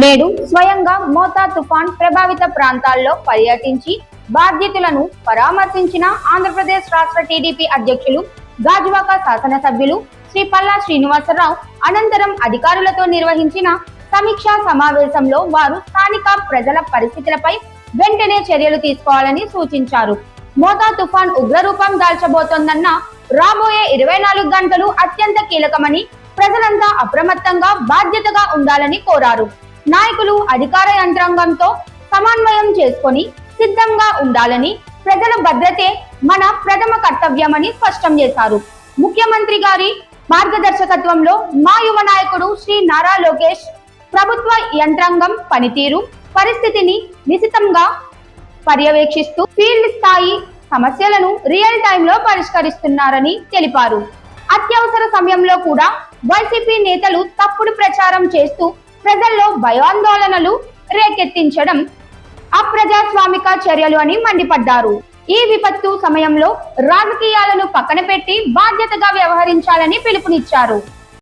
నేడు స్వయంగా మోతా తుఫాన్ ప్రభావిత ప్రాంతాల్లో పర్యటించి బాధ్యతలను పరామర్శించిన ఆంధ్రప్రదేశ్ రాష్ట్ర టీడీపీ అధ్యక్షులు గాజువాక శాసనసభ్యులు శ్రీ పల్లా శ్రీనివాసరావు అనంతరం అధికారులతో నిర్వహించిన సమీక్షా సమావేశంలో వారు స్థానిక ప్రజల పరిస్థితులపై వెంటనే చర్యలు తీసుకోవాలని సూచించారు. మోతా తుఫాన్ ఉగ్రరూపం దాల్చబోతోందన్న రాబోయే ఇరవై నాలుగు గంటలు అత్యంత కీలకమని ప్రజలంతా అప్రమత్తంగా బాధ్యతగా ఉండాలని కోరారు. నాయకులు అధికార యంత్రాంగంతో సమన్వయం చేసుకొని సిద్ధంగా ఉండాలని ప్రజల భద్రతే మన ప్రథమ కర్తవ్యమని స్పష్టం చేశారు. ముఖ్యమంత్రి గారి మార్గదర్శకత్వంలో మా యువ నాయకుడు శ్రీ నారా లోకేష్ ప్రభుత్వ యంత్రాంగం పనితీరు పరిస్థితిని నిశితంగా పర్యవేక్షిస్తూ ఫీల్డ్ స్థాయి సమస్యలను రియల్ టైంలో పరిష్కరిస్తున్నారని తెలిపారు. అత్యవసర సమయంలో కూడా వైసీపీ నేతలు తప్పుడు ప్రచారం చేస్తూ ప్రజల్లో భయాందోళనలు రేకెత్తించడం అప్రజాస్వామిక చర్యలు అని మండిపడ్డారు. ఈ విపత్తు సమయంలో రాజకీయాలను పక్కన పెట్టి బాధ్యతగా వ్యవహరించాలని పిలుపునిచ్చారు.